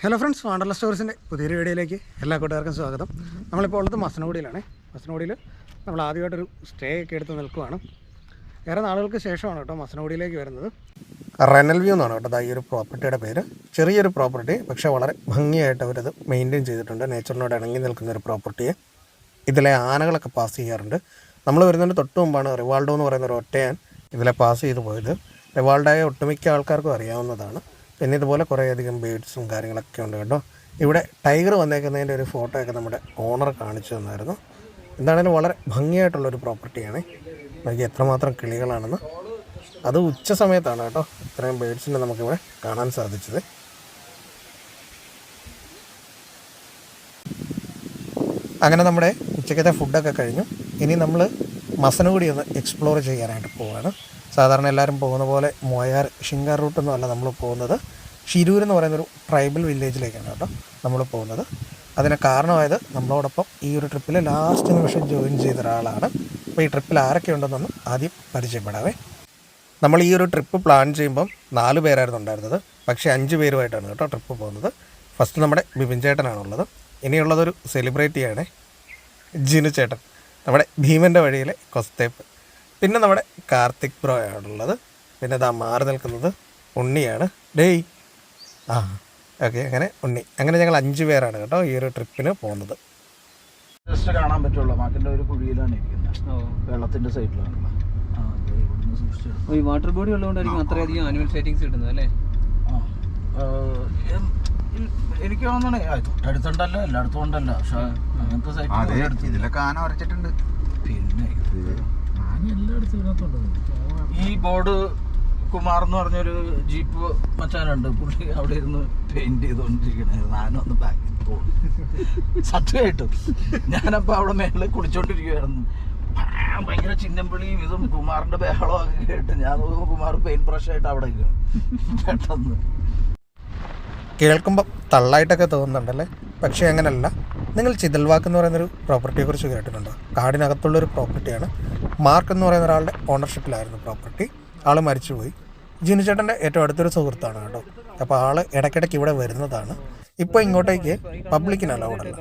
Hello friends വാണ്ടർല സ്റ്റോഴ്സിന്റെ പുതിയൊരു വീഡിയോയിലേക്ക് എല്ലാ കൂട്ടുകാർക്കും സ്വാഗതം. നമ്മളിപ്പോൾ ഉള്ളത് മസനഗുഡിയിലാണ് മസനഗുഡിയിൽ നമ്മൾ ആദ്യമായിട്ടൊരു സ്റ്റേ ഒക്കെ എടുത്ത് നിൽക്കുവാണ്. ഏറെ നാളുകൾക്ക് ശേഷമാണ് കേട്ടോ മസനഗുഡിയിലേക്ക് വരുന്നത്. റെനൽ വ്യൂ എന്നാണ് കേട്ടോ ഈ ഒരു പ്രോപ്പർട്ടിയുടെ പേര്. ചെറിയൊരു പ്രോപ്പർട്ടി പക്ഷേ വളരെ ഭംഗിയായിട്ട് അവരത് മെയിന്റെയിൻ ചെയ്തിട്ടുണ്ട്. നേച്ചറിനോട് ഇണങ്ങി നിൽക്കുന്ന ഒരു പ്രോപ്പർട്ടിയെ ഇതിലെ ആനകളൊക്കെ പാസ് ചെയ്യാറുണ്ട്. നമ്മൾ വരുന്നതിന് തൊട്ട് മുമ്പാണ് റിവാൾഡോ എന്ന് പറയുന്ന ഒരു ഒറ്റയാൻ ഇതിലെ പാസ് ചെയ്ത് പോയത്. റിവാൾഡോയെ ഒട്ടുമിക്ക ആൾക്കാർക്കും അറിയാവുന്നതാണ്. പിന്നെ ഇതുപോലെ കുറേയധികം ബേഡ്സും കാര്യങ്ങളൊക്കെ ഉണ്ട് കേട്ടോ. ഇവിടെ ടൈഗർ വന്നേക്കുന്നതിന്റെ ഒരു ഫോട്ടോയൊക്കെ നമ്മുടെ ഓണർ കാണിച്ചു തന്നായിരുന്നു. എന്താണേലും വളരെ ഭംഗിയായിട്ടുള്ളൊരു പ്രോപ്പർട്ടിയാണ്. നമുക്ക് എത്രമാത്രം കിളികളാണെന്ന്. അത് ഉച്ച സമയത്താണ് കേട്ടോ ഇത്രയും ബേഡ്സിനെ നമുക്കിവിടെ കാണാൻ സാധിച്ചത്. അങ്ങനെ നമ്മുടെ ഉച്ചക്കത്തെ ഫുഡൊക്കെ കഴിഞ്ഞു. ഇനി നമ്മൾ മസനഗുടി ഒന്ന് എക്സ്പ്ലോർ ചെയ്യാനായിട്ട് പോവാണ്. സാധാരണ എല്ലാവരും പോകുന്ന പോലെ മോയാർ ഷിങ്കാർ റൂട്ടൊന്നും അല്ല നമ്മൾ പോകുന്നത്. ഷിരൂർ എന്ന് പറയുന്നൊരു ട്രൈബൽ വില്ലേജിലേക്കാണ് കേട്ടോ നമ്മൾ പോകുന്നത്. അതിന് കാരണമായത് നമ്മളോടൊപ്പം ഈ ഒരു ട്രിപ്പിൽ ലാസ്റ്റ് നിമിഷം ജോയിൻ ചെയ്ത ഒരാളാണ്. അപ്പോൾ ഈ ട്രിപ്പിൽ ആരൊക്കെ ഉണ്ടെന്നൊന്നും ആദ്യം പരിചയപ്പെടാവേ. നമ്മൾ ഈ ഒരു ട്രിപ്പ് പ്ലാൻ ചെയ്യുമ്പം നാല് പേരായിരുന്നു ഉണ്ടായിരുന്നത്. പക്ഷേ അഞ്ച് പേരുമായിട്ടാണ് കേട്ടോ ട്രിപ്പ് പോകുന്നത്. ഫസ്റ്റ് നമ്മുടെ ബിപിൻ ചേട്ടനാണുള്ളത്. ഇനിയുള്ളതൊരു സെലിബ്രിറ്റിയാണ് ജിനു ചേട്ടൻ. നമ്മുടെ ഭീമന്റെ വഴിയിലെ കൊസ്തേപ്പ്. പിന്നെ നമ്മുടെ കാർത്തിക് ബ്രോ ആണുള്ളത് പിന്നെ ഇതാ മാറി നിൽക്കുന്നത് ഉണ്ണിയാണ്. ഡേയ്. ആ ഓക്കെ അങ്ങനെ ഉണ്ണി. അങ്ങനെ ഞങ്ങൾ അഞ്ച് പേരാണ് കേട്ടോ ഈ ഒരു ട്രിപ്പിന് പോകുന്നത്. ജസ്റ്റ് കാണാൻ പറ്റുള്ളൂ. മാക്കിന്റെ ഒരു കുഴിയിലാണ് ഇരിക്കുന്നത്. വെള്ളത്തിന്റെ സൈഡിലാണ്. ഈ വാട്ടർ ബോഡി ഉള്ളതുകൊണ്ടായിരിക്കും അത്രയധികം ആനുവൽ സൈറ്റിങ്സ് കിട്ടുന്നത് അല്ലേ? എനിക്ക് തോന്നണേ തൊട്ടടുത്തുണ്ടല്ലോ എല്ലായിടത്തും ഉണ്ടല്ലോ. പക്ഷെ അങ്ങനത്തെ സൈറ്റ് ഇതിലൊക്കെ ആന ഉറച്ചിട്ടുണ്ട് പിന്നെ ഈ ബോർഡ് കുമാർ എന്ന് പറഞ്ഞൊരു ജീപ്പ് മച്ചാനുണ്ട്. പുള്ളി അവിടെ ഇരുന്ന് പെയിന്റ് ചെയ്തുകൊണ്ടിരിക്കണേ ഞാനൊന്ന് ബാക്കിൽ തോന്നി സത്യമായിട്ടും. ഞാനപ്പോ അവിടെ മേളിൽ കുളിച്ചോണ്ടിരിക്കുകയായിരുന്നു ആ, ഭയങ്കര ചിന്നമ്പിളിയും ഇതും കുമാറിന്റെ ബഹളവും ഒക്കെ കേട്ട് ഞാൻ കുമാർ പെയിന്റ് ബ്രഷ് ആയിട്ട് അവിടെ. പെട്ടെന്ന്. കേൾക്കുമ്പോൾ തള്ളായിട്ടൊക്കെ തോന്നുന്നുണ്ടല്ലേ? പക്ഷേ അങ്ങനെയല്ല നിങ്ങൾ ചിതൽവാക്ക് എന്ന് പറയുന്നൊരു പ്രോപ്പർട്ടിയെക്കുറിച്ച് കേട്ടിട്ടുണ്ടോ? കാടിനകത്തുള്ളൊരു പ്രോപ്പർട്ടിയാണ് മാർക്ക് എന്ന് പറയുന്ന ഒരാളുടെ ഓണർഷിപ്പിലായിരുന്നു പ്രോപ്പർട്ടി ആൾ മരിച്ചുപോയി. ജിനു ചേട്ടന്റെ ഏറ്റവും അടുത്തൊരു സുഹൃത്താണ് കേട്ടോ. അപ്പോൾ ആൾ ഇടയ്ക്കിടയ്ക്ക് ഇവിടെ വരുന്നതാണ്. ഇപ്പോൾ ഇങ്ങോട്ടേക്ക് പബ്ലിക്കിന് അലൗഡ് അല്ല.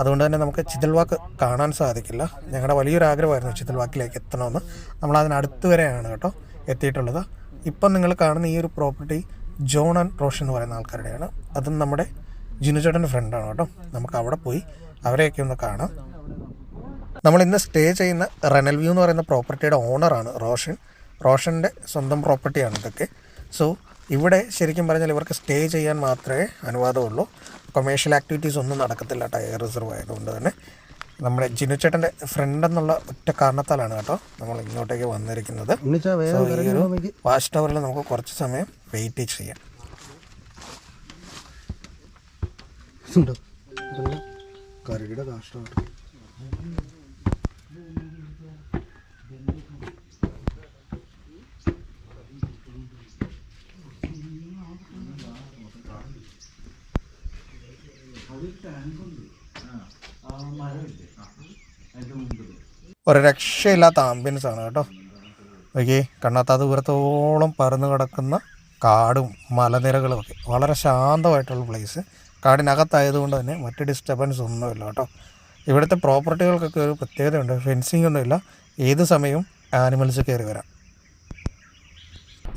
അതുകൊണ്ട് തന്നെ നമുക്ക് ചിതൽവാക്ക് കാണാൻ സാധിക്കില്ല. ഞങ്ങളുടെ വലിയൊരു ആഗ്രഹമായിരുന്നു ചിതൽവാക്കിലേക്ക് എത്തണമെന്ന് നമ്മൾ അതിനടുത്ത് വരെയാണ് കേട്ടോ എത്തിയിട്ടുള്ളത്. ഇപ്പം നിങ്ങൾ കാണുന്ന ഈ ഒരു പ്രോപ്പർട്ടി ജോൺ ആൻഡ് റോഷൻ എന്ന് പറയുന്ന ആൾക്കാരുടെയാണ്. അതും നമ്മുടെ ജിനു ചേട്ടന്റെ ഫ്രണ്ടാണ് കേട്ടോ. നമുക്ക് അവിടെ പോയി അവരെയൊക്കെ ഒന്ന് കാണാം. നമ്മൾ ഇന്ന് സ്റ്റേ ചെയ്യുന്ന റെനൽ വ്യൂ എന്ന് പറയുന്ന പ്രോപ്പർട്ടിയുടെ ഓണറാണ് റോഷൻ. റോഷന്റെ സ്വന്തം പ്രോപ്പർട്ടിയാണ് ഇതൊക്കെ. സോ ഇവിടെ ശരിക്കും പറഞ്ഞാൽ ഇവർക്ക് സ്റ്റേ ചെയ്യാൻ മാത്രമേ അനുവാദമുള്ളൂ. കൊമേഴ്ഷ്യൽ ആക്ടിവിറ്റീസ് ഒന്നും നടക്കത്തില്ല ടയർ റിസർവ് ആയതുകൊണ്ട് തന്നെ. നമ്മുടെ ജിനു ചേട്ടന്റെ ഫ്രണ്ട് എന്നുള്ള ഒറ്റ കാരണത്താലാണ് കേട്ടോ നമ്മൾ ഇങ്ങോട്ടേക്ക് വന്നിരിക്കുന്നത്. വാച്ച് ടവറിൽ നമുക്ക് കുറച്ച് സമയം വെയിറ്റ് ചെയ്യാം. കരടിയുടെ കാഷ്ടമാണ്. ഒരു രക്ഷയില്ലാത്ത ആംബിയൻസ് ആണ് കേട്ടോ. നോക്കി കണ്ണാത്ത ദൂരത്തോളം പറന്ന് കിടക്കുന്ന കാടും മലനിരകളും ഒക്കെ. വളരെ ശാന്തമായിട്ടുള്ള പ്ലേസ് കാടിനകത്തായതുകൊണ്ട് തന്നെ മറ്റ് ഡിസ്റ്റർബൻസ് ഒന്നുമില്ല കേട്ടോ. ഇവിടുത്തെ പ്രോപ്പർട്ടികൾക്കൊക്കെ ഒരു പ്രത്യേകതയുണ്ട്. ഫെൻസിങ് ഒന്നുമില്ല ഏത് സമയവും ആനിമൽസ് കയറി വരാം.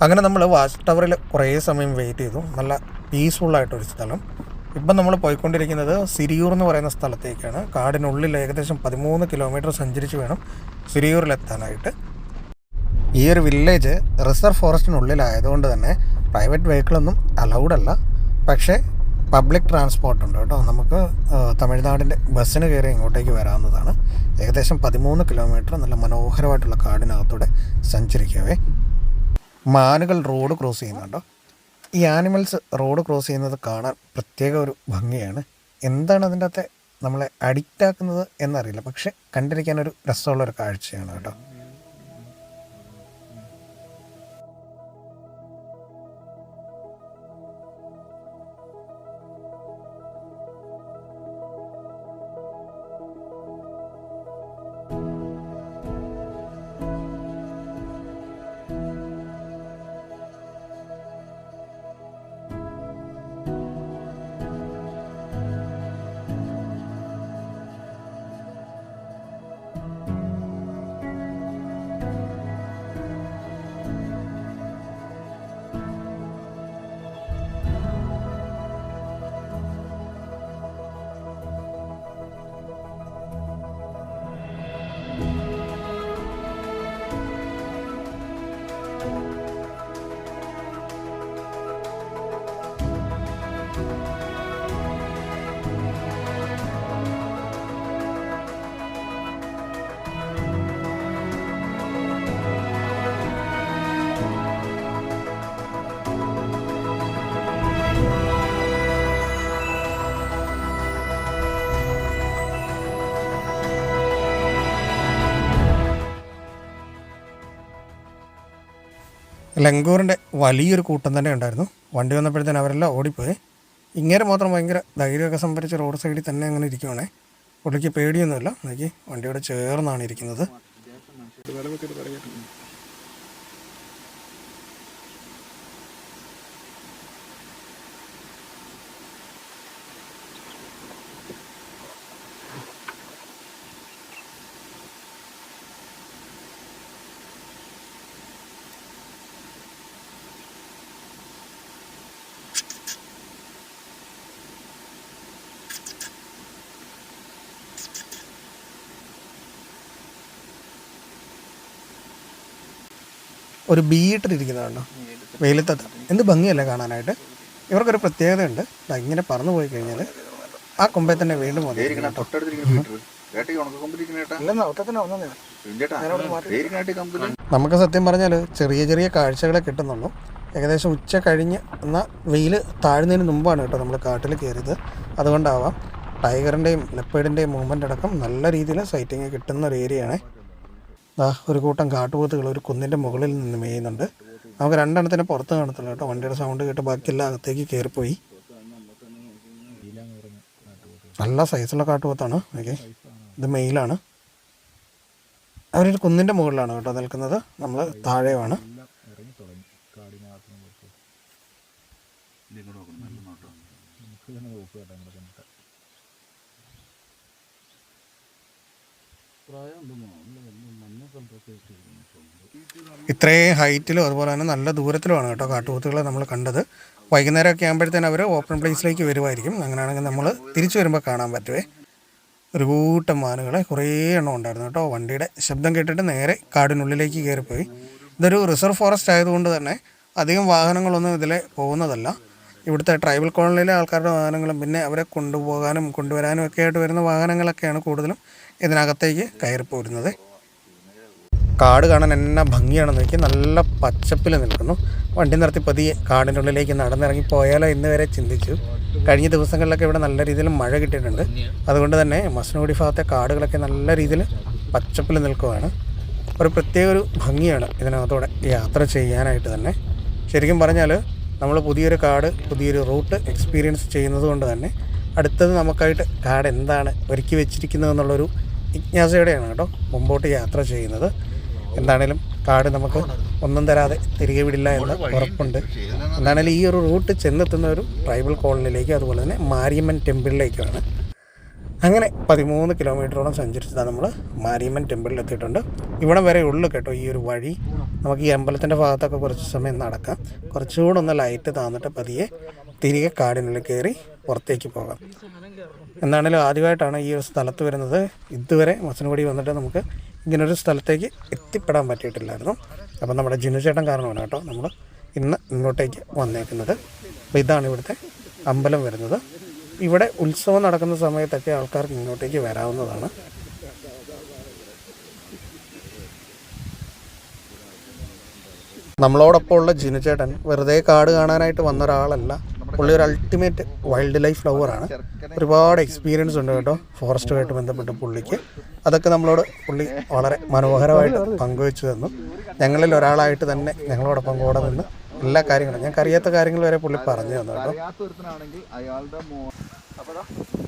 അങ്ങനെ നമ്മൾ വാച്ച് ടവറിൽ കുറേ സമയം വെയിറ്റ് ചെയ്തു. നല്ല പീസ്ഫുള്ളായിട്ടൊരു സ്ഥലം. ഇപ്പം നമ്മൾ പോയിക്കൊണ്ടിരിക്കുന്നത് സിരിയൂർ എന്ന് പറയുന്ന സ്ഥലത്തേക്കാണ്. കാടിനുള്ളിൽ ഏകദേശം പതിമൂന്ന് കിലോമീറ്റർ സഞ്ചരിച്ച് വേണം സിരിയൂരിലെത്താനായിട്ട്. ഈ ഒരു വില്ലേജ് റിസർവ് ഫോറസ്റ്റിനുള്ളിലായതുകൊണ്ട് തന്നെ പ്രൈവറ്റ് വെഹിക്കിളൊന്നും അലൗഡ് അല്ല. പക്ഷേ പബ്ലിക് ട്രാൻസ്പോർട്ട് ഉണ്ട് കേട്ടോ. നമുക്ക് തമിഴ്നാടിന്റെ ബസ്സിന് കയറി ഇങ്ങോട്ടേക്ക് വരാവുന്നതാണ്. ഏകദേശം പതിമൂന്ന് കിലോമീറ്റർ നല്ല മനോഹരമായിട്ടുള്ള കാടിനകത്തൂടെ സഞ്ചരിക്കവേ. മാനുകൾ റോഡ് ക്രോസ് ചെയ്യുന്നുണ്ടോ? ഈ ആനിമൽസ് റോഡ് ക്രോസ് ചെയ്യുന്നത് കാണാൻ പ്രത്യേക ഒരു ഭംഗിയാണ്. എന്താണ് അതിന്റെ അകത്തെ നമ്മളെ അഡിക്റ്റ് ആക്കുന്നത് എന്നറിയില്ല. പക്ഷെ കണ്ടിരിക്കാൻ ഒരു രസമുള്ള ഒരു കാഴ്ചയാണ് കേട്ടോ. ലങ്കൂറിന്റെ വലിയൊരു കൂട്ടം തന്നെ ഉണ്ടായിരുന്നു. വണ്ടി വന്നപ്പോഴത്തേന് അവരെല്ലാം ഓടിപ്പോയി. ഇങ്ങനെ മാത്രം ഭയങ്കര ധൈര്യമൊക്കെ സംഭരിച്ച് റോഡ് സൈഡിൽ തന്നെ അങ്ങനെ ഇരിക്കുവാണേ. പുള്ളിക്ക് പേടിയൊന്നുമില്ല. നോക്കി വണ്ടിയോട് ചേർന്നാണ് ഇരിക്കുന്നത്. ഒരു ബീട്ടിലിരിക്കുന്നതാണോ വെയിലത്തത് എന്ത് ഭംഗിയല്ല കാണാനായിട്ട്? ഇവർക്കൊരു പ്രത്യേകതയുണ്ട്. ഇങ്ങനെ പറന്നു പോയി കഴിഞ്ഞാൽ ആ കൊമ്പെ തന്നെ വീണ്ടും നമുക്ക് സത്യം പറഞ്ഞാൽ ചെറിയ ചെറിയ കാഴ്ചകളെ കിട്ടുന്നുള്ളൂ. ഏകദേശം ഉച്ച കഴിഞ്ഞ് എന്നാൽ വെയിൽ താഴുന്നതിന് മുമ്പാണ് കേട്ടോ നമ്മൾ കാട്ടിൽ കയറിയത്. അതുകൊണ്ടാവാം ടൈഗറിന്റെയും ലെപ്പേഡിന്റെയും മൂവ്മെന്റ് അടക്കം നല്ല രീതിയിൽ സൈറ്റിങ് കിട്ടുന്ന ഒരു ഏരിയയാണ് ദാ ഒരു കൂട്ടം കാട്ടുപോത്തുകൾ ഒരു കുന്നിന്റെ മുകളിൽ നിന്ന് മേയുന്നുണ്ട്. നമുക്ക് രണ്ടെണ്ണത്തിന് പുറത്ത് കാണത്തില്ല കേട്ടോ. വണ്ടിയുടെ സൗണ്ട് കേട്ട് ബാക്കിയെല്ലാം അകത്തേക്ക് കയറിപ്പോയി. നല്ല സൈസുള്ള കാട്ടുപോത്താണ്. ഓക്കെ ഇത് മെയിലാണ്. അവരൊരു കുന്നിന്റെ മുകളിലാണ് കേട്ടോ നിൽക്കുന്നത്. നമ്മൾ താഴെയാണ് ഇത്രയും ഹൈറ്റിലും അതുപോലെ തന്നെ നല്ല ദൂരത്തിലുമാണ് കേട്ടോ കാട്ടുപോത്തുകളെ നമ്മൾ കണ്ടത്. വൈകുന്നേരമൊക്കെ ആകുമ്പോഴത്തേനും അവർ ഓപ്പൺ പ്ലേസിലേക്ക് വരുമായിരിക്കും. അങ്ങനെയാണെങ്കിൽ നമ്മൾ തിരിച്ചു വരുമ്പോൾ കാണാൻ പറ്റുമേ ഒരു കൂട്ടം മാനുകളെ കുറേ എണ്ണം ഉണ്ടായിരുന്നു കേട്ടോ. വണ്ടിയുടെ ശബ്ദം കേട്ടിട്ട് നേരെ കാടിനുള്ളിലേക്ക് കയറിപ്പോയി. ഇതൊരു റിസർവ് ഫോറസ്റ്റ് ആയതുകൊണ്ട് തന്നെ അധികം വാഹനങ്ങളൊന്നും ഇതിലെ പോകുന്നതല്ല. ഇവിടുത്തെ ട്രൈബൽ കോളനിയിലെ ആൾക്കാരുടെ വാഹനങ്ങളും പിന്നെ അവരെ കൊണ്ടുപോകാനും കൊണ്ടുവരാനും ഒക്കെ ആയിട്ട് വരുന്ന വാഹനങ്ങളൊക്കെയാണ് കൂടുതലും ഇതിനകത്തേക്ക് കയറി പോരുന്നത് കാട് കാണാൻ എന്നാ ഭംഗിയാണെന്ന് നോക്കി നല്ല പച്ചപ്പിൽ നിൽക്കുന്നു. വണ്ടി നിർത്തി പതിയെ കാടിന്റെ ഉള്ളിലേക്ക് നടന്നിറങ്ങി പോയാലോ എന്ന് വരെ ചിന്തിച്ചു. കഴിഞ്ഞ ദിവസങ്ങളിലൊക്കെ ഇവിടെ നല്ല രീതിയിൽ മഴ കിട്ടിയിട്ടുണ്ട്. അതുകൊണ്ട് തന്നെ മസ്നോടി ഭാഗത്തെ കാടുകളൊക്കെ നല്ല രീതിയിൽ പച്ചപ്പിൽ നിൽക്കുകയാണ് ഒരു പ്രത്യേക ഒരു ഭംഗിയാണ് ഇതിനകത്തൂടെ യാത്ര ചെയ്യാനായിട്ട് തന്നെ. ശരിക്കും പറഞ്ഞാൽ നമ്മൾ പുതിയൊരു കാട് പുതിയൊരു റൂട്ട് എക്സ്പീരിയൻസ് ചെയ്യുന്നത് കൊണ്ട് തന്നെ അടുത്തത് നമുക്കായിട്ട് കാട് എന്താണ് ഒരുക്കി വെച്ചിരിക്കുന്നത് എന്നുള്ളൊരു ജിജ്ഞാസയോടെയാണ് കേട്ടോ മുമ്പോട്ട് യാത്ര ചെയ്യുന്നത്. എന്താണേലും കാട് നമുക്ക് ഒന്നും തരാതെ തിരികെ വിടില്ല എന്ന് ഉറപ്പുണ്ട്. എന്താണേലും ഈ ഒരു റൂട്ട് ചെന്നെത്തുന്ന ഒരു ട്രൈബൽ കോളനിയിലേക്ക് അതുപോലെ തന്നെ മാരിയമ്മൻ ടെമ്പിളിലേക്കാണ്. അങ്ങനെ പതിമൂന്ന് കിലോമീറ്ററോളം സഞ്ചരിച്ചതാണ് നമ്മൾ മാരിയമ്മൻ ടെമ്പിളിൽ എത്തിയിട്ടുണ്ട്. ഇവിടം വരെ ഉള്ളു കേട്ടോ ഈ ഒരു വഴി. നമുക്ക് ഈ അമ്പലത്തിന്റെ ഭാഗത്തൊക്കെ കുറച്ച് സമയം നടക്കാം. കുറച്ചുകൂടെ ഒന്ന് ലൈറ്റ് താന്നിട്ട് പതിയെ തിരികെ കാടിനുള്ളിൽ കയറി പുറത്തേക്ക് പോകാം. എന്താണേലും ആദ്യമായിട്ടാണ് ഈ ഒരു സ്ഥലത്ത് വരുന്നത്. ഇതുവരെ മസനഗുടി വന്നിട്ട് നമുക്ക് ഇങ്ങനൊരു സ്ഥലത്തേക്ക് എത്തിപ്പെടാൻ പറ്റിയിട്ടില്ലായിരുന്നു. അപ്പം നമ്മുടെ ജിനു ചേട്ടൻ കാരണമാണ് കേട്ടോ നമ്മൾ ഇന്ന് ഇങ്ങോട്ടേക്ക് വന്നേക്കുന്നത്. അപ്പോൾ ഇതാണ് ഇവിടുത്തെ അമ്പലം വരുന്നത്. ഇവിടെ ഉത്സവം നടക്കുന്ന സമയത്തൊക്കെ ആൾക്കാർക്ക് ഇങ്ങോട്ടേക്ക് വരാവുന്നതാണ്. നമ്മളോടൊപ്പം ഉള്ള ജിനു ചേട്ടൻ വെറുതെ കാട് കാണാനായിട്ട് വന്ന ഒരാളല്ല. പുള്ളി ഒരു അൾട്ടിമേറ്റ് വൈൽഡ് ലൈഫ് ലവറാണ് ഒരുപാട് എക്സ്പീരിയൻസ് ഉണ്ട് കേട്ടോ ഫോറസ്റ്റുമായിട്ട് ബന്ധപ്പെട്ട് പുള്ളിക്ക്. അതൊക്കെ നമ്മളോട് പുള്ളി വളരെ മനോഹരമായിട്ട് പങ്കുവെച്ചു തന്നു. ഞങ്ങളിൽ ഒരാളായിട്ട് തന്നെ ഞങ്ങളോടൊപ്പം കൂടെ നിന്ന് എല്ലാ കാര്യങ്ങളും ഞങ്ങൾക്ക് അറിയാത്ത കാര്യങ്ങൾ വരെ പുള്ളി പറഞ്ഞു തന്നു കേട്ടോ.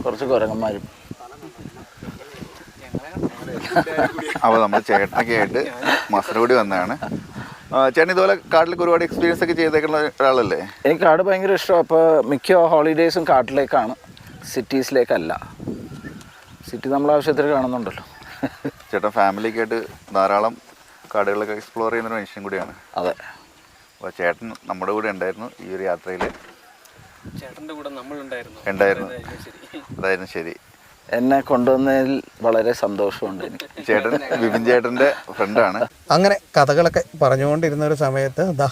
കുറച്ച് കുരങ്ങന്മാരും. അപ്പോൾ നമ്മൾ ചേട്ടനൊക്കെ ആയിട്ട് മസനഗുഡി വന്നതാണ്. ചേട്ടൻ ഇതുപോലെ കാട്ടിൽ ഒരുപാട് എക്സ്പീരിയൻസ് ഒക്കെ ചെയ്തേക്കുന്ന ഒരാളല്ലേ? എനിക്ക് കാട് ഭയങ്കര ഇഷ്ടമാണ് അപ്പോൾ മിക്ക ഹോളിഡേയ്സും കാട്ടിലേക്കാണ്. സിറ്റീസിലേക്കല്ല സിറ്റി നമ്മൾ ആവശ്യത്തിന് കാണുന്നുണ്ടല്ലോ. ചേട്ടൻ ഫാമിലിക്കായിട്ട് ആയിട്ട് ധാരാളം കാടുകളൊക്കെ എക്സ്പ്ലോർ ചെയ്യുന്ന ഒരു മനുഷ്യൻ കൂടിയാണ്. അതെ. അപ്പോൾ ചേട്ടൻ നമ്മുടെ കൂടെ ഉണ്ടായിരുന്നു ഈ ഒരു യാത്രയിൽ ചേട്ടന്റെ കൂടെ നമ്മളുണ്ടായിരുന്നു. ഉണ്ടായിരുന്നു. ശരി. അതായിരുന്നു ശരി. എന്നെ കൊണ്ടുവന്നതിൽ വളരെ സന്തോഷമുണ്ട് എനിക്ക്. ചേട്ടൻ വിപിൻ ചേട്ടന്റെ ഫ്രണ്ടാണ്. അങ്ങനെ കഥകളൊക്കെ പറഞ്ഞുകൊണ്ടിരുന്ന ഒരു സമയത്ത് ദാ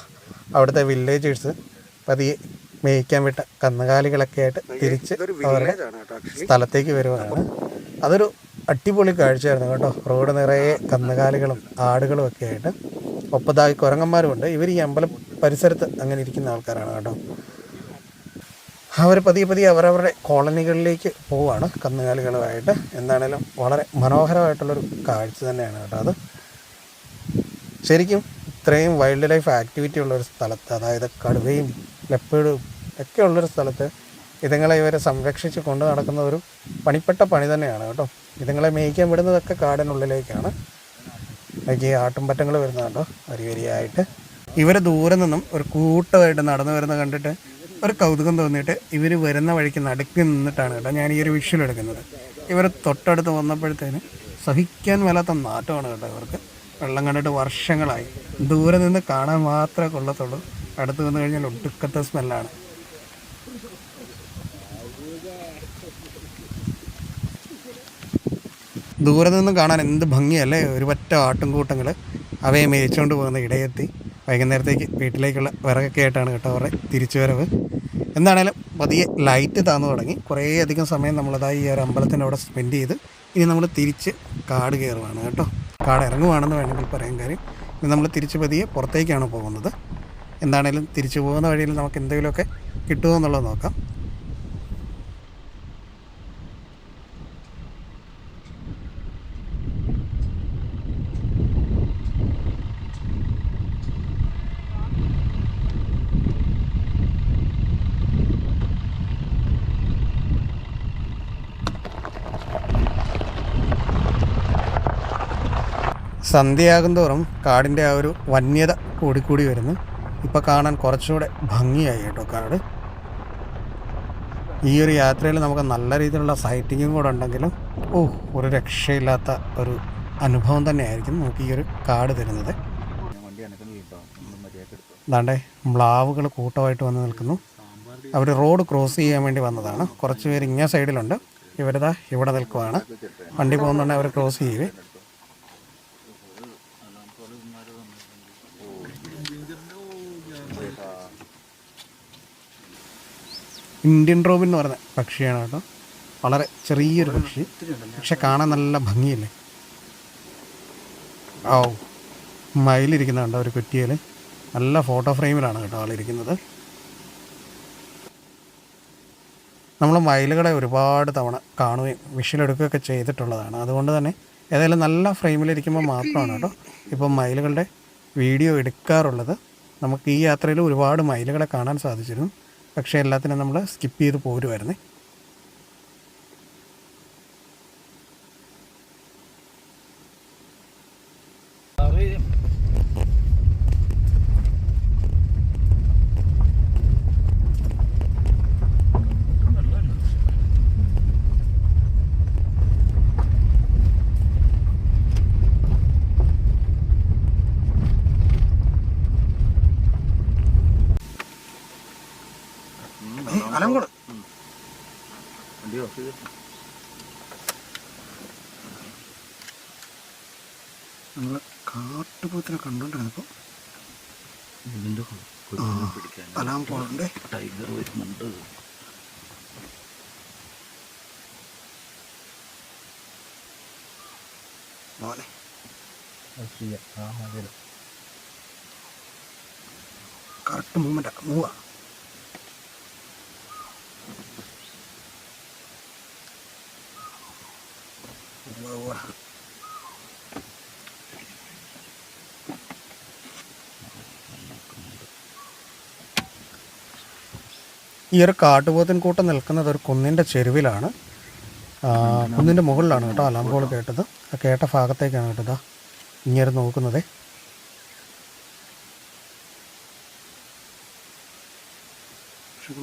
അവിടുത്തെ വില്ലേജേഴ്സ് പതിയെ മേയ്ക്കാൻ വിട്ട കന്നുകാലികളൊക്കെ ആയിട്ട് തിരിച്ച് അവരുടെ സ്ഥലത്തേക്ക് വരുവാണ്. അതൊരു അടിപൊളി കാഴ്ചയായിരുന്നു കേട്ടോ. റോഡ് നിറയെ കന്നുകാലികളും ആടുകളും ഒക്കെ ആയിട്ട്. ഒപ്പതായി കുരങ്ങന്മാരുമുണ്ട്. ഇവർ ഈ അമ്പലം പരിസരത്ത് അങ്ങനെ ഇരിക്കുന്ന ആൾക്കാരാണ് കേട്ടോ. അവർ പതിയെ പതിയെ അവരവരുടെ കോളനികളിലേക്ക് പോവാണ് കന്നുകാലികളുമായിട്ട് എന്താണേലും വളരെ മനോഹരമായിട്ടുള്ളൊരു കാഴ്ച തന്നെയാണ് കേട്ടോ അത്. ശരിക്കും ഇത്രയും വൈൽഡ് ലൈഫ് ആക്ടിവിറ്റി ഉള്ളൊരു സ്ഥലത്ത് അതായത് കടുവയും ലെപ്പേഡും ഒക്കെ ഉള്ളൊരു സ്ഥലത്ത് ഇതുങ്ങളെ ഇവരെ സംരക്ഷിച്ച് കൊണ്ട് നടക്കുന്ന ഒരു പണിപ്പെട്ട പണി തന്നെയാണ് കേട്ടോ. ഇതുങ്ങളെ മേയ്ക്കാൻ വിടുന്നതൊക്കെ കാടിനുള്ളിലേക്കാണ്. ഈ ആട്ടുംപറ്റങ്ങൾ വരുന്നതുണ്ടോ? വരി വരിയായിട്ട്. ഇവർ ദൂരെ നിന്നും ഒരു കൂട്ടമായിട്ട് നടന്നു വരുന്നത് കണ്ടിട്ട് ഒരു കൗതുകം തോന്നിയിട്ട് ഇവർ വരുന്ന വഴിക്ക് നടുക്ക് നിന്നിട്ടാണ് കേട്ടോ ഞാൻ ഈ ഒരു വിഷ്വൽ എടുക്കുന്നത്. ഇവർ തൊട്ടടുത്ത് വന്നപ്പോഴത്തേന് സഹിക്കാൻ മേലാത്ത നാട്ടമാണ് കേട്ടോ ഇവർക്ക്. വെള്ളം കണ്ടിട്ട് വർഷങ്ങളായി. ദൂരെ നിന്ന് കാണാൻ മാത്രമേ കൊള്ളത്തുള്ളൂ. അടുത്ത് വന്നു കഴിഞ്ഞാൽ ഒടുക്കത്തെ സ്മെല്ലാണ് ദൂരെ നിന്നും കാണാൻ എന്ത് ഭംഗിയല്ലേ? ഒരു പറ്റ ആട്ടുംകൂട്ടങ്ങൾ അവയെ മേയിച്ചുകൊണ്ട് പോകുന്ന ഇടയെത്തി. വൈകുന്നേരത്തേക്ക് വീട്ടിലേക്കുള്ള വിറകൊക്കെ ആയിട്ടാണ് കേട്ടോ അവരുടെ തിരിച്ചു വരവ് എന്താണേലും പതിയെ ലൈറ്റ് താന്നു തുടങ്ങി. കുറേ അധികം സമയം നമ്മളതായി ഈ ഒരു അമ്പലത്തിന്റെ അവിടെ സ്പെൻഡ് ചെയ്ത് ഇനി നമ്മൾ തിരിച്ച് കാട് കയറുവാണ് കേട്ടോ. കാട് ഇറങ്ങുവാണെന്ന് വേണമെങ്കിൽ പറയാൻ കാര്യം. ഇനി നമ്മൾ തിരിച്ച് പതിയെ പുറത്തേക്കാണ് പോകുന്നത്. എന്താണേലും തിരിച്ചു പോകുന്ന വഴിയിൽ നമുക്ക് എന്തെങ്കിലുമൊക്കെ കിട്ടുമോ എന്നുള്ളത് നോക്കാം. സന്ധ്യയാകും തോറും കാടിന്റെ ആ ഒരു വന്യത കൂടിക്കൂടി വരുന്നു. ഇപ്പോൾ കാണാൻ കുറച്ചുകൂടെ ഭംഗിയായി കേട്ടോ കാട്. ഈ ഒരു യാത്രയിൽ നമുക്ക് നല്ല രീതിയിലുള്ള സൈറ്റിങ്ങും കൂടെ ഉണ്ടെങ്കിലും ഓ ഒരു രക്ഷയില്ലാത്ത ഒരു അനുഭവം തന്നെയായിരിക്കും നമുക്ക് ഈ ഒരു കാട് തരുന്നത്. ദാണ്ടേ മ്ലാവുകൾ കൂട്ടമായിട്ട് വന്ന് നിൽക്കുന്നു. അവർ റോഡ് ക്രോസ് ചെയ്യാൻ വേണ്ടി വന്നതാണ്. കുറച്ച് പേര് ഇങ്ങേ സൈഡിലുണ്ട്. ഇവരിതാ ഇവിടെ നിൽക്കുവാണ്. വണ്ടി പോകുന്നുണ്ടെങ്കിൽ അവർ ക്രോസ് ചെയ്യുവേ. ഇന്ത്യൻ റോബിൻ എന്ന് പറയുന്ന പക്ഷിയാണ് കേട്ടോ. വളരെ ചെറിയൊരു പക്ഷി. പക്ഷെ കാണാൻ നല്ല ഭംഗിയല്ലേ? ഓ മയിലിരിക്കുന്ന കണ്ടോ ഒരു കുറ്റിയിൽ നല്ല ഫോട്ടോ ഫ്രെയിമിലാണ് കേട്ടോ ആളിരിക്കുന്നത് നമ്മൾ മയിലുകളെ ഒരുപാട് തവണ കാണുകയും വിഷലെടുക്കുകയൊക്കെ ചെയ്തിട്ടുള്ളതാണ്. അതുകൊണ്ട് തന്നെ ഏതായാലും നല്ല ഫ്രെയിമിലിരിക്കുമ്പോൾ മാത്രമാണ് കേട്ടോ ഇപ്പം മയിലുകളുടെ വീഡിയോ എടുക്കാറുള്ളത്. നമുക്ക് ഈ യാത്രയിൽ ഒരുപാട് മയിലുകളെ കാണാൻ സാധിച്ചിരുന്നു. പക്ഷേ എല്ലാത്തിനും നമ്മൾ സ്കിപ്പ് ചെയ്ത് പോരുമായിരുന്നേ അലങ്കോട് നമ്മൾ കാട്ടുപോത്തിനെ കണ്ടോണ്ടിരുന്നപ്പോൾ ഇതിന്റെ പിടിക്കാൻ. അലാം പോളുണ്ട് ടൈഗർ വരുന്നുണ്ട്. മോനെ. കറക്റ്റ് മൂവ്മെന്റ് മൂവാ ഈ ഒരു കാട്ടുപോത്തിൻ കൂട്ടം നിൽക്കുന്നത് ഒരു കുന്നിന്റെ ചെരുവിലാണ്. കുന്നിന്റെ മുകളിലാണ് കേട്ടോ അലാമ്പോൾ കേട്ടത്. ആ കേട്ട ഭാഗത്തേക്കാണ് കേട്ടത് ഇങ്ങനെ നോക്കുന്നത്. പക്ഷെ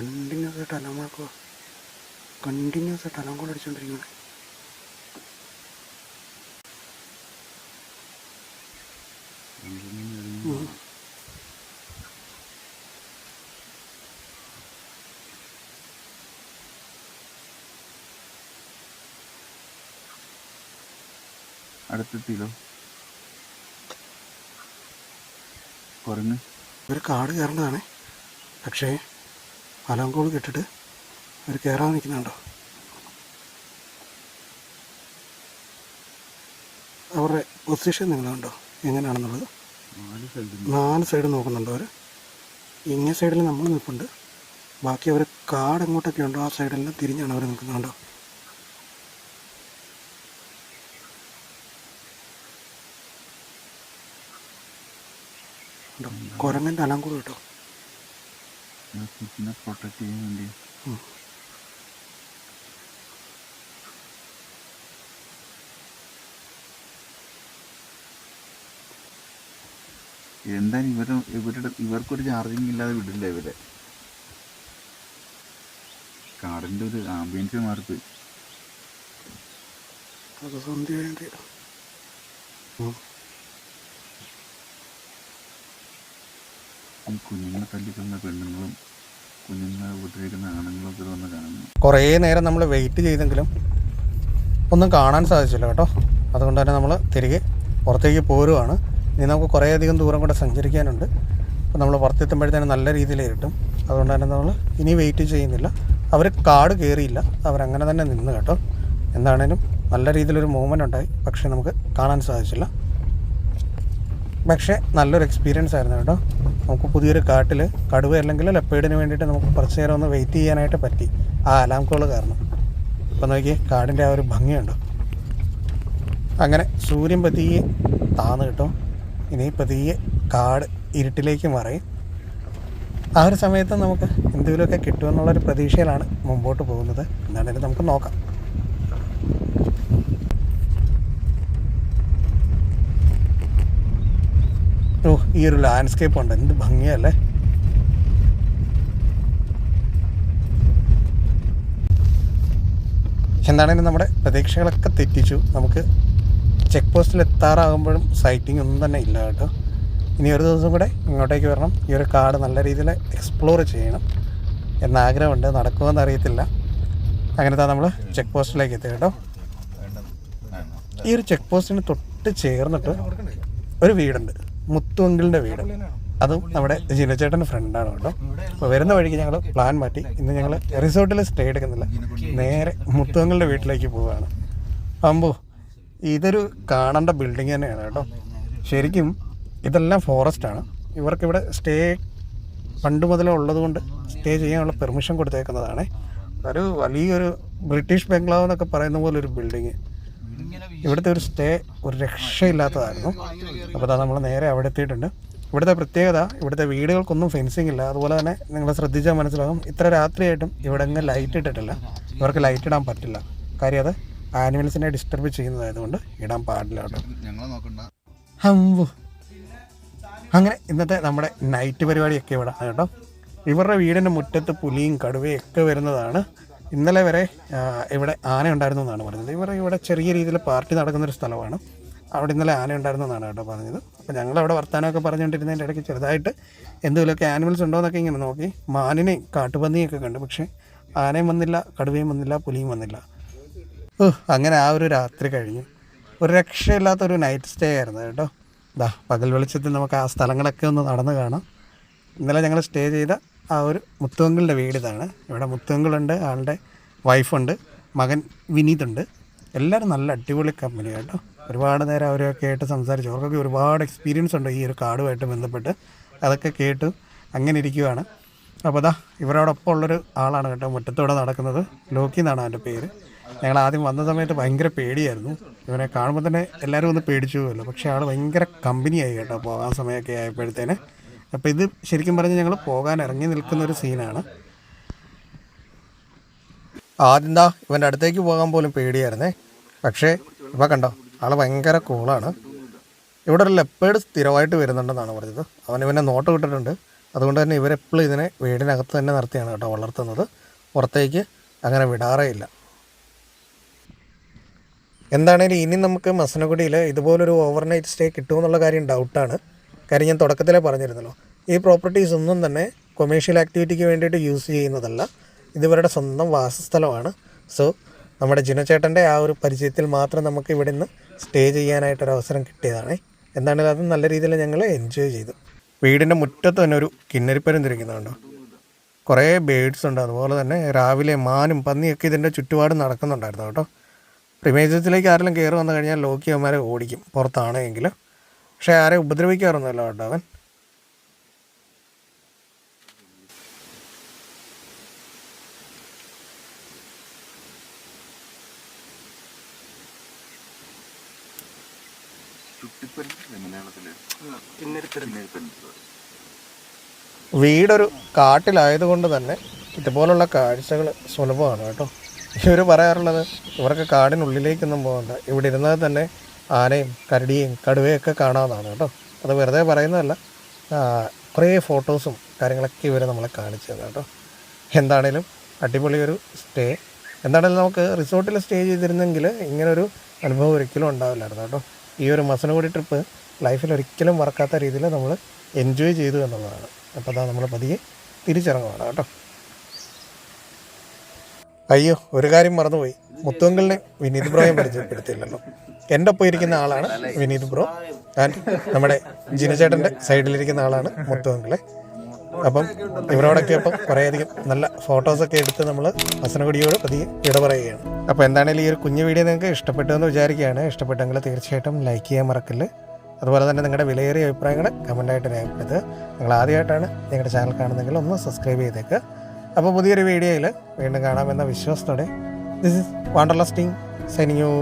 കണ്ടിന്യൂസ് ആയിട്ട് അലമാക്കോ? കണ്ടിന്യൂസ് ആയിട്ട് അലം കൂടെ അടിച്ചോണ്ടിരിക്കുന്നത് അടുത്തെത്തിയില്ലോ കുറഞ്ഞ് ഒരു കാട് കയറേണ്ടതാണേ. പക്ഷേ അലങ്കോൾ കെട്ടിട്ട് അവർ കയറാൻ നിൽക്കുന്നുണ്ടോ? അവരുടെ പൊസിഷൻ നിങ്ങളുണ്ടോ? എങ്ങനെയാണെന്നുള്ളത്? നാല് സൈഡ് നോക്കുന്നുണ്ടോ അവർ ഇങ്ങേ സൈഡിൽ നമ്മൾ നിൽപ്പുണ്ട്. ബാക്കി അവർ കാട് എങ്ങോട്ടൊക്കെ ഉണ്ടോ ആ സൈഡെല്ലാം തിരിഞ്ഞാണ് അവർ നിൽക്കുന്നുണ്ടോ? കുരങ്ങന്റെ അലം കൂടെ കേട്ടോ. കുട്ടിനെ പ്രൊട്ടക്ട് ചെയ്യാൻ വേണ്ടി. എന്തായാലും ഇവർ ഇവരുടെ ഇവർക്കൊരു ചാർജിങ് ഇല്ലാതെ വിടില്ല ഇവരെ. കാടിന്റെ ഒരു ആംബിയൻസ് മാറിപ്പോയി. അത് സന്ധ്യ ഈ കുഞ്ഞുങ്ങളെ തല്ലിക്കുന്ന പെണ്ണുങ്ങളും കുഞ്ഞുങ്ങളെ വീട്ടിലിരിക്കുന്ന ആണുങ്ങളും ഒക്കെ വന്ന് കാണുന്നു. കുറേ നേരം നമ്മൾ വെയിറ്റ് ചെയ്തെങ്കിലും ഒന്നും കാണാൻ സാധിച്ചില്ല കേട്ടോ. അതുകൊണ്ട് തന്നെ നമ്മൾ തിരികെ പുറത്തേക്ക് പോരുവാണ്. ഇനി നമുക്ക് കുറേയധികം ദൂരം കൂടെ സഞ്ചരിക്കാനുണ്ട്. അപ്പോൾ നമ്മൾ പുറത്തെത്തുമ്പോഴത്തേനും നല്ല രീതിയിൽ കിട്ടും. അതുകൊണ്ട് തന്നെ നമ്മൾ ഇനി വെയിറ്റ് ചെയ്യുന്നില്ല. അവർ കാട് കയറിയില്ല അവരങ്ങനെ തന്നെ നിന്ന് കേട്ടോ. എന്താണേലും നല്ല രീതിയിലൊരു മൂവ്മെന്റ് ഉണ്ടായി. പക്ഷേ നമുക്ക് കാണാൻ സാധിച്ചില്ല. പക്ഷേ നല്ലൊരു എക്സ്പീരിയൻസ് ആയിരുന്നു കേട്ടോ. നമുക്ക് പുതിയൊരു കാട്ടിൽ കടുവ അല്ലെങ്കിൽ ലെപ്പേഡിന് വേണ്ടിയിട്ട് നമുക്ക് കുറച്ച് നേരം ഒന്ന് വെയിറ്റ് ചെയ്യാനായിട്ട് പറ്റി. ആ അലാം കോൾ കാരണം. ഇപ്പം നോക്കി കാടിന്റെ ആ ഒരു ഭംഗിയുണ്ടോ അങ്ങനെ സൂര്യൻ പതിയെ താന്ന് കിട്ടും. ഇനി പതിയെ കാട് ഇരുട്ടിലേക്ക് മറയും ആ ഒരു സമയത്ത് നമുക്ക് എന്തെങ്കിലുമൊക്കെ കിട്ടുമെന്നുള്ളൊരു പ്രതീക്ഷയിലാണ് മുമ്പോട്ട് പോകുന്നത്. എന്താണെങ്കിലും നമുക്ക് നോക്കാം. ഓ ഈ ഒരു ലാൻഡ്സ്കേപ്പ് ഉണ്ട് എന്ത് ഭംഗിയല്ലേ? എന്താണെങ്കിലും നമ്മുടെ പ്രതീക്ഷകളൊക്കെ തെറ്റിച്ചു. നമുക്ക് ചെക്ക് പോസ്റ്റിൽ എത്താറാകുമ്പോഴും സൈറ്റിംഗ് ഒന്നും തന്നെ ഇല്ല കേട്ടോ. ഇനി ഒരു ദിവസം കൂടെ ഇങ്ങോട്ടേക്ക് വരണം. ഈ ഒരു കാട് നല്ല രീതിയിൽ എക്സ്പ്ലോർ ചെയ്യണം. എന്നാഗ്രഹമുണ്ട് നടക്കുമെന്ന് അറിയത്തില്ല. അങ്ങനത്തെ നമ്മൾ ചെക്ക് പോസ്റ്റിലേക്ക് എത്തി കേട്ടോ. ഈ ഒരു ചെക്ക് പോസ്റ്റിന് തൊട്ട് ചേർന്നിട്ട് ഒരു വീടുണ്ട്. മുത്തുവങ്കിളിന്റെ വീട്. അതും നമ്മുടെ ജിനച്ചേട്ടന്റെ ഫ്രണ്ടാണ് കേട്ടോ. അപ്പോൾ വരുന്ന വഴിക്ക് ഞങ്ങൾ പ്ലാൻ മാറ്റി. ഇന്ന് ഞങ്ങൾ റിസോർട്ടിൽ സ്റ്റേ എടുക്കുന്നില്ല. നേരെ മുത്തുവങ്ങളുടെ വീട്ടിലേക്ക് പോവുകയാണ് അമ്പു ഇതൊരു കാണേണ്ട ബിൽഡിംഗ് തന്നെയാണ് കേട്ടോ. ശരിക്കും ഇതെല്ലാം ഫോറസ്റ്റാണ് ഇവർക്കിവിടെ സ്റ്റേ പണ്ട് മുതലേ ഉള്ളതുകൊണ്ട് സ്റ്റേ ചെയ്യാനുള്ള പെർമിഷൻ കൊടുത്തേക്കുന്നതാണ്. ഒരു വലിയൊരു ബ്രിട്ടീഷ് ബംഗ്ലാവ് എന്നൊക്കെ പറയുന്ന പോലെ ഒരു ബിൽഡിങ് ഇവിടുത്തെ ഒരു സ്റ്റേ ഒരു രക്ഷയില്ലാത്തതായിരുന്നു. അപ്പോൾ അതാ നമ്മൾ നേരെ അവിടെ എത്തിയിട്ടുണ്ട്. ഇവിടുത്തെ പ്രത്യേകത ഇവിടുത്തെ വീടുകൾക്കൊന്നും ഫെൻസിങ് ഇല്ല. അതുപോലെ തന്നെ നിങ്ങൾ ശ്രദ്ധിച്ചാൽ മനസ്സിലാകും ഇത്ര രാത്രിയായിട്ടും ഇവിടെ അങ്ങ് ലൈറ്റ് ഇട്ടിട്ടില്ല. ഇവർക്ക് ലൈറ്റ് ഇടാൻ പറ്റില്ല. കാര്യം അത് ആനിമൽസിനെ ഡിസ്റ്റർബ് ചെയ്യുന്നതായതുകൊണ്ട് ഇടാൻ പാടില്ല കേട്ടോ. അങ്ങനെ ഇന്നത്തെ നമ്മുടെ നൈറ്റ് പരിപാടിയൊക്കെ ഇവിടെ കേട്ടോ. ഇവരുടെ വീടിന്റെ മുറ്റത്ത് പുലിയും കടുവയും ഒക്കെ വരുന്നതാണ്. ഇന്നലെ വരെ ഇവിടെ ആന ഉണ്ടായിരുന്നു എന്നാണ് പറഞ്ഞത്. ഇവർ ഇവിടെ ചെറിയ രീതിയിൽ പാർട്ടി നടക്കുന്നൊരു സ്ഥലമാണ്. അവിടെ ഇന്നലെ ആന ഉണ്ടായിരുന്നു എന്നാണ് കേട്ടോ പറഞ്ഞത്. അപ്പോൾ ഞങ്ങളവിടെ വർത്തമാനമൊക്കെ പറഞ്ഞുകൊണ്ടിരുന്നതിന്റെ ഇടയ്ക്ക് ചെറുതായിട്ട് എന്തെങ്കിലുമൊക്കെ ആനിമൽസ് ഉണ്ടോ എന്നൊക്കെ ഇങ്ങനെ നോക്കി. മാനിനെയും കാട്ടുപന്നിയൊക്കെ കണ്ടു. പക്ഷേ ആനയും വന്നില്ല കടുവയും വന്നില്ല പുലിയും വന്നില്ല. അങ്ങനെ ആ ഒരു രാത്രി കഴിഞ്ഞു. ഒരു രക്ഷയില്ലാത്ത ഒരു നൈറ്റ് സ്റ്റേ ആയിരുന്നു കേട്ടോ. ദാ പകൽ വെളിച്ചത്തിൽ നമുക്ക് ആ സ്ഥലങ്ങളൊക്കെ ഒന്ന് നടന്ന് കാണാം. ഇന്നലെ ഞങ്ങൾ സ്റ്റേ ചെയ്ത ആ ഒരു മുത്തുവങ്കളുടെ വീട് ഇതാണ്. ഇവിടെ മുത്തുവങ്കളുണ്ട് ആളുടെ വൈഫുണ്ട് മകൻ വിനീതുണ്ട്. എല്ലാവരും നല്ല അടിപൊളി കമ്പനി കേട്ടോ. ഒരുപാട് നേരം അവരൊക്കെ ആയിട്ട് സംസാരിച്ചു. അവർക്കൊക്കെ ഒരുപാട് എക്സ്പീരിയൻസ് ഉണ്ട് ഈ ഒരു കാർഡുമായിട്ട് ബന്ധപ്പെട്ട്. അതൊക്കെ കേട്ട് അങ്ങനെ ഇരിക്കുവാണ്. അപ്പോൾ അതാ ഇവരോടൊപ്പം ഉള്ളൊരു ആളാണ് കേട്ടോ മുറ്റത്തൂടെ നടക്കുന്നത്. ലോക്കി എന്നാണ് അവന്റെ പേര്. ഞങ്ങൾ ആദ്യം വന്ന സമയത്ത് ഭയങ്കര പേടിയായിരുന്നു. ഇവനെ കാണുമ്പോൾ തന്നെ എല്ലാവരും ഒന്ന് പേടിച്ചു പോകുമല്ലോ പക്ഷേ ആൾ ഭയങ്കര കമ്പനിയായി കേട്ടോ. അപ്പോൾ ആ സമയമൊക്കെ ആയപ്പോഴത്തേന് അപ്പോൾ ഇത് ശരിക്കും പറഞ്ഞാൽ ഞങ്ങൾ പോകാൻ ഇറങ്ങി നിൽക്കുന്ന ഒരു സീനാണ്. ആദ്യം ദാ ഇവന്റെ അടുത്തേക്ക് പോകാൻ പോലും പേടിയായിരുന്നേ. പക്ഷേ ഇപ്പം കണ്ടോ ആൾ ഭയങ്കര കൂളാണ്. ഇവിടെ ഒരു ലെപ്പേഡ് സ്ഥിരമായിട്ട് വരുന്നുണ്ടെന്നാണ് പറഞ്ഞത്. അവൻ ഇവനെ നോട്ട് വിട്ടിട്ടുണ്ട് അതുകൊണ്ട് തന്നെ ഇവരെപ്പോഴും ഇതിനെ വീടിനകത്ത് തന്നെ നിർത്തിയാണ് കേട്ടോ വളർത്തുന്നത്. പുറത്തേക്ക് അങ്ങനെ വിടാറേ ഇല്ല. എന്താണേലും ഇനി നമുക്ക് മസനഗുഡിയിൽ ഇതുപോലൊരു ഓവർനൈറ്റ് സ്റ്റേ കിട്ടുമെന്നുള്ള കാര്യം ഡൗട്ടാണ് കാര്യം ഞാൻ തുടക്കത്തിലേ പറഞ്ഞിരുന്നല്ലോ. ഈ പ്രോപ്പർട്ടീസ് ഒന്നും തന്നെ കൊമേഴ്ഷ്യൽ ആക്ടിവിറ്റിക്ക് വേണ്ടിയിട്ട് യൂസ് ചെയ്യുന്നതല്ല. ഇതിവരുടെ സ്വന്തം വാസസ്ഥലമാണ്. സോ നമ്മുടെ ജിനചേട്ടന്റെ ആ ഒരു പരിചയത്തിൽ മാത്രം നമുക്ക് ഇവിടെ നിന്ന് സ്റ്റേ ചെയ്യാനായിട്ടൊരു അവസരം കിട്ടിയതാണ്. എന്താണെങ്കിലും അത് നല്ല രീതിയിൽ ഞങ്ങൾ എൻജോയ് ചെയ്തു. വീടിന്റെ മുറ്റത്ത് തന്നെ ഒരു കിന്നരിപ്പരം തിരിക്കുന്നുണ്ടോ കുറേ ബേഡ്സ് ഉണ്ട്. അതുപോലെ തന്നെ രാവിലെ മാനും പന്നിയൊക്കെ ഇതിന്റെ ചുറ്റുപാട് നടക്കുന്നുണ്ടായിരുന്നു കേട്ടോ. പ്രിമേജത്തിലേക്ക് ആരെങ്കിലും കയറി വന്നു കഴിഞ്ഞാൽ ലോക്കിയന്മാരെ ഓടിക്കും. പുറത്താണെങ്കിൽ. പക്ഷേ ആരെ ഉപദ്രവിക്കാറൊന്നുമല്ല കേട്ടോ അവൻ. വീടൊരു കാട്ടിലായതുകൊണ്ട് തന്നെ ഇതുപോലുള്ള കാഴ്ചകൾ സുലഭമാണ് കേട്ടോ. ഇവർ പറയാറുള്ളത് ഇവർക്ക് കാടിനുള്ളിലേക്കൊന്നും പോകണ്ട. ഇവിടെ ഇരുന്നാൽ തന്നെ ആനയും കരടിയും കടുവയൊക്കെ കാണാവുന്നതാണ് കേട്ടോ. അത് വെറുതെ പറയുന്നതല്ല. കുറേ ഫോട്ടോസും കാര്യങ്ങളൊക്കെ ഇവർ നമ്മളെ കാണിച്ചു തന്നെ കേട്ടോ. എന്താണേലും അടിപൊളി ഒരു സ്റ്റേ. എന്താണേലും നമുക്ക് റിസോർട്ടിൽ സ്റ്റേ ചെയ്തിരുന്നെങ്കിൽ ഇങ്ങനൊരു അനുഭവം ഒരിക്കലും ഉണ്ടാവില്ലായിരുന്നു കേട്ടോ. ഈ ഒരു മസനഗുടി ട്രിപ്പ് ലൈഫിൽ ഒരിക്കലും മറക്കാത്ത രീതിയിൽ നമ്മൾ എൻജോയ് ചെയ്തു എന്നുള്ളതാണ്. അപ്പോൾ അതാ നമ്മൾ പതിയെ തിരിച്ചിറങ്ങുവാണ് കേട്ടോ. അയ്യോ ഒരു കാര്യം മറന്നുപോയി. മുത്തുവങ്കലിനെ വിനീത് ബ്രോയെ പരിചയപ്പെടുത്തിയില്ലല്ലോ. എന്റെ ഒപ്പം ഇരിക്കുന്ന ആളാണ് വിനീത് ബ്രോ. ആൻഡ് നമ്മുടെ ജിനചേട്ടന്റെ സൈഡിലിരിക്കുന്ന ആളാണ് മുത്തുവങ്കളെ. അപ്പം ഇവരോടൊക്കെ അപ്പം കുറേയധികം നല്ല ഫോട്ടോസൊക്കെ എടുത്ത് നമ്മൾ വസനകുടിയോട് പതിയെ ഇട പറയുകയാണ്. അപ്പോൾ എന്താണെങ്കിലും ഈ ഒരു കുഞ്ഞു വീഡിയോ നിങ്ങൾക്ക് ഇഷ്ടപ്പെട്ടു എന്ന് വിചാരിക്കുകയാണ്. ഇഷ്ടപ്പെട്ടെങ്കിൽ തീർച്ചയായിട്ടും ലൈക്ക് ചെയ്യാൻ മറക്കല്ല്. അതുപോലെ തന്നെ നിങ്ങളുടെ വിലയേറിയ അഭിപ്രായങ്ങൾ കമന്റായിട്ട് രേഖപ്പെടുത്തുക. നിങ്ങൾ ആദ്യമായിട്ടാണ് നിങ്ങളുടെ ചാനൽ കാണുന്നതെങ്കിൽ ഒന്ന് സബ്സ്ക്രൈബ് ചെയ്തേക്കുക അപ്പോൾ പുതിയൊരു വീഡിയോയിൽ വീണ്ടും കാണാമെന്ന വിശ്വാസത്തോടെ this is wanderlusting signing you